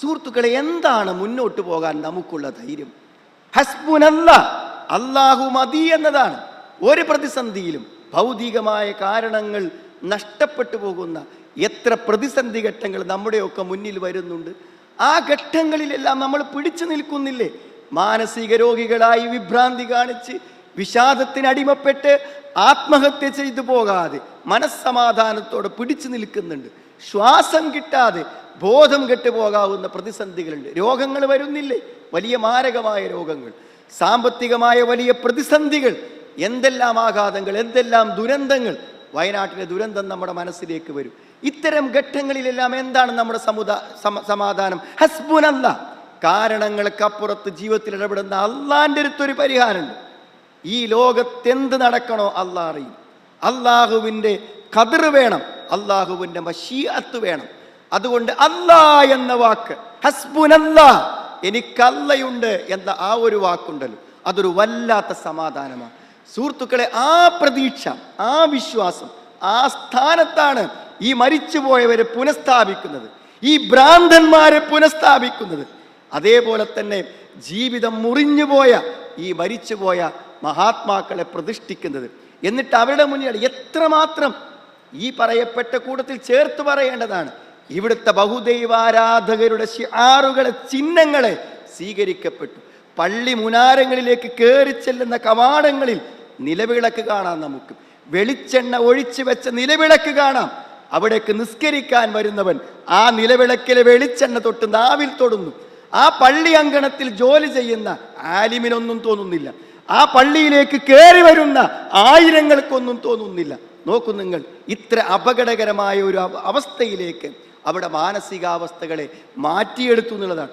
സുഹൃത്തുക്കളെ എന്താണ് മുന്നോട്ട് പോകാൻ നമുക്കുള്ള ധൈര്യം? ഹസ്ബുനല്ല അള്ളാഹു മതി എന്നതാണ്. ഒരു പ്രതിസന്ധിയിലും ഭൗതികമായ കാരണങ്ങൾ നഷ്ടപ്പെട്ടു പോകുന്ന എത്ര പ്രതിസന്ധി ഘട്ടങ്ങൾ നമ്മുടെയൊക്കെ മുന്നിൽ വരുന്നുണ്ട്. ആ ഘട്ടങ്ങളിലെല്ലാം നമ്മൾ പിടിച്ചു നിൽക്കുന്നില്ലേ? മാനസിക രോഗികളായി വിഭ്രാന്തി കാണിച്ച് വിഷാദത്തിന് അടിമപ്പെട്ട് ആത്മഹത്യ ചെയ്തു പോകാതെ മനസ്സമാധാനത്തോടെ പിടിച്ചു നിൽക്കുന്നുണ്ട്. ശ്വാസം കിട്ടാതെ ബോധം കെട്ടുപോകാവുന്ന പ്രതിസന്ധികളുണ്ട്. രോഗങ്ങൾ വരുന്നില്ലേ? വലിയ മാരകമായ രോഗങ്ങൾ. സാമ്പത്തികമായ വലിയ പ്രതിസന്ധികൾ. എന്തെല്ലാം ആഘാതങ്ങൾ എന്തെല്ലാം ദുരന്തങ്ങൾ വയനാട്ടിലെ ദുരന്തം നമ്മുടെ മനസ്സിലേക്ക് വരും. ഇത്തരം ഘട്ടങ്ങളിലെല്ലാം എന്താണ് നമ്മുടെ സമുദാ സമ സമാധാനം? ഹസ്ബുനല്ല കാരണങ്ങൾക്കപ്പുറത്ത് ജീവിതത്തിൽ ഇടപെടുന്ന അള്ളാന്റെ അടുത്തൊരു പരിഹാരമുണ്ട്. ഈ ലോകത്തെന്ത് നടക്കണോ അള്ളാഹ് അറിയും. അള്ളാഹുവിന്റെ കതിർ വേണം അള്ളാഹുവിന്റെ മഷീഅത്ത് വേണം. അതുകൊണ്ട് അല്ലാ എന്ന വാക്ക് ഹസ്ബുനല്ലാ എനിക്കല്ലയുണ്ട് എന്ന ആ ഒരു വാക്കുണ്ടല്ലോ. അതൊരു വല്ലാത്ത സമാധാനമാണ്. സുഹൃത്തുക്കളെ ആ പ്രതീക്ഷ ആ വിശ്വാസം ആ സ്ഥാനത്താണ് ഈ മരിച്ചുപോയവരെ പുനഃസ്ഥാപിക്കുന്നത്. ഈ ഭ്രാന്തന്മാരെ പുനഃസ്ഥാപിക്കുന്നത്. അതേപോലെ തന്നെ ജീവിതം മുറിഞ്ഞുപോയ ഈ മരിച്ചുപോയ മഹാത്മാക്കളെ പ്രതിഷ്ഠിക്കുന്നത്. എന്നിട്ട് അവരുടെ മുന്നിൽ എത്രമാത്രം ഈ പറയപ്പെട്ട കൂട്ടത്തിൽ ചേർത്ത് പറയേണ്ടതാണ്. ഇവിടുത്തെ ബഹുദൈവാരാധകരുടെ ആറുകളെ ചിഹ്നങ്ങളെ സ്വീകരിക്കപ്പെട്ടു. പള്ളി മുനാരങ്ങളിലേക്ക് കയറി ചെല്ലുന്ന കവാടങ്ങളിൽ നിലവിളക്ക് കാണാം നമുക്ക്. വെളിച്ചെണ്ണ ഒഴിച്ചു വെച്ച നിലവിളക്ക് കാണാം. അവിടേക്ക് നിസ്കരിക്കാൻ വരുന്നവൻ ആ നിലവിളക്കിലെ വെളിച്ചെണ്ണ തൊട്ട് നാവിൽ തൊടുന്നു. ആ പള്ളി അങ്കണത്തിൽ ജോലി ചെയ്യുന്ന ആലിമിനൊന്നും തോന്നുന്നില്ല. ആ പള്ളിയിലേക്ക് കയറി വരുന്ന ആയിരങ്ങൾക്കൊന്നും തോന്നുന്നില്ല. നോക്കൂ നിങ്ങൾ ഇത്ര അപകടകരമായ ഒരു അവസ്ഥയിലേക്ക് അവിടെ മാനസികാവസ്ഥകളെ മാറ്റിയെടുത്തു എന്നുള്ളതാണ്.